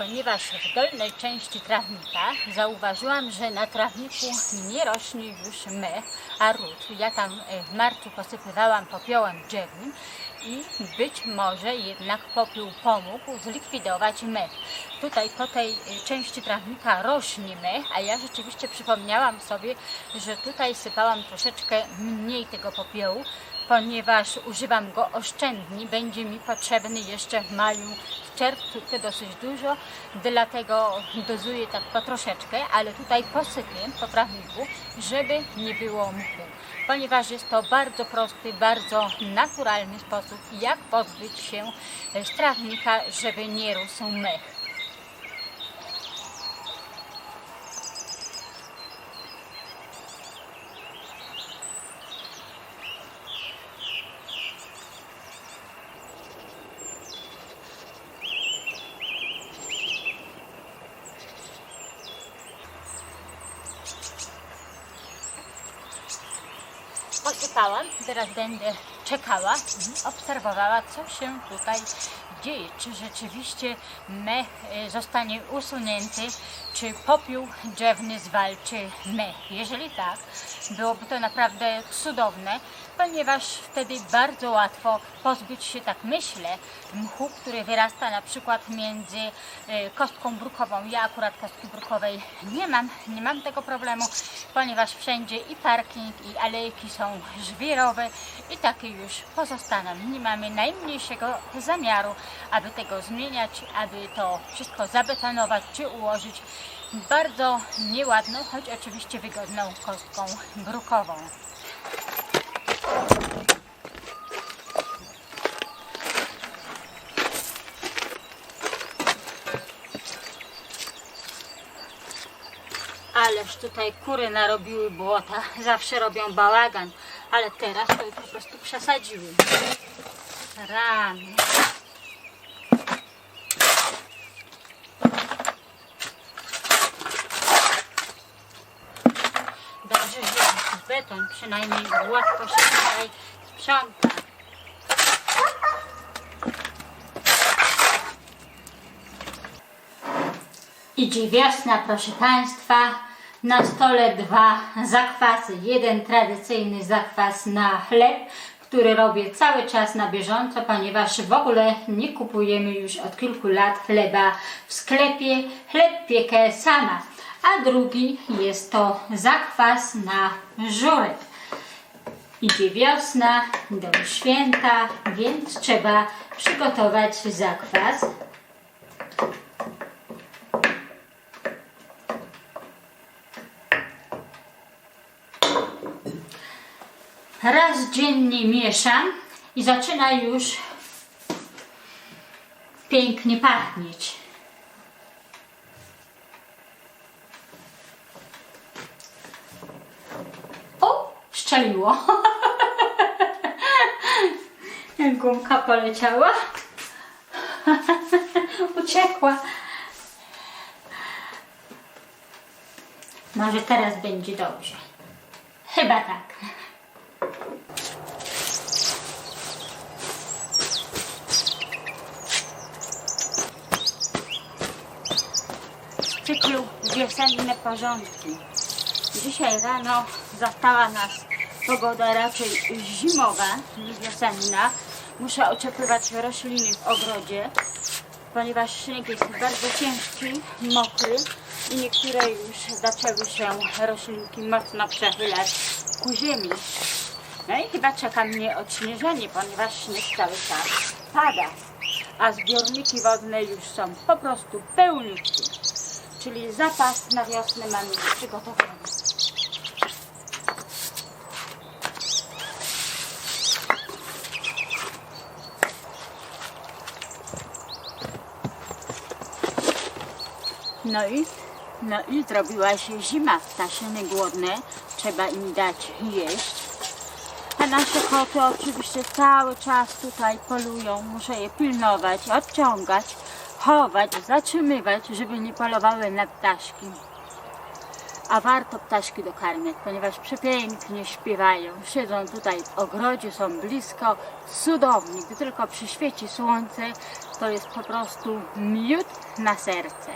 ponieważ w dolnej części trawnika zauważyłam, że na trawniku nie rośnie już mech, a ród. Ja tam e, w marcu posypywałam popiołem drzewnym i być może jednak popiół pomógł zlikwidować mech. Tutaj po tej e, części trawnika rośnie mech, a ja rzeczywiście przypomniałam sobie, że tutaj sypałam troszeczkę mniej tego popiołu, ponieważ używam go oszczędnie, będzie mi potrzebny jeszcze w maju, w czerwcu to dosyć dużo, dlatego dozuję tak po troszeczkę, ale tutaj posypię po trawniku, żeby nie było mchu, ponieważ jest to bardzo prosty, bardzo naturalny sposób, jak pozbyć się e, z trawnika, żeby nie rósł mech. Posypałam, teraz będę czekała i obserwowała, co się tutaj dzieje. Czy rzeczywiście mech e, zostanie usunięty, czy popiół drzewny zwalczy mech. Jeżeli tak, byłoby to naprawdę cudowne, ponieważ wtedy bardzo łatwo pozbyć się, tak myślę, mchu, który wyrasta na przykład między e, kostką brukową. Ja akurat kostki brukowej nie mam, nie mam tego problemu, ponieważ wszędzie i parking, i alejki są żwirowe i takie już pozostaną. Nie mamy najmniejszego zamiaru, aby tego zmieniać, aby to wszystko zabetonować czy ułożyć bardzo nieładną, choć oczywiście wygodną kostką brukową. Ależ tutaj kury narobiły błota, zawsze robią bałagan, ale teraz to po prostu przesadziły. Rany. Dobrze, że jest beton, przynajmniej łatwo się tutaj sprząta. Idzie wiosna, proszę Państwa. Na stole dwa zakwasy. Jeden tradycyjny zakwas na chleb, który robię cały czas na bieżąco, ponieważ w ogóle nie kupujemy już od kilku lat chleba w sklepie. Chleb piekę sama. A drugi jest to zakwas na żurek. Idzie wiosna, do święta, więc trzeba przygotować zakwas. Raz dziennie mieszam i zaczyna już pięknie pachnieć. O, szczeliło. Gumka poleciała. Uciekła. Może teraz będzie dobrze. Chyba tak. Cyklu wiosenne porządki. Dzisiaj rano zastała nas pogoda raczej zimowa niż wiosenna. Muszę oczepywać rośliny w ogrodzie, ponieważ śnieg jest bardzo ciężki, mokry i niektóre już zaczęły się roślinki mocno przechylać ku ziemi. No i chyba czeka mnie odśnieżenie, ponieważ śnieg cały czas pada, a zbiorniki wodne już są po prostu pełniutkie czyli zapas na wiosnę mamy już przygotowany. No i, no i zrobiła się zima, ptaszyny głodne, trzeba im dać jeść. A nasze koty oczywiście cały czas tutaj polują, muszę je pilnować, odciągać, chować, zatrzymywać, żeby nie polowały na ptaszki. a warto ptaszki dokarmiać, ponieważ przepięknie śpiewają. Siedzą tutaj w ogrodzie, są blisko, cudowni. Gdy tylko przyświeci słońce, to jest po prostu miód na serce.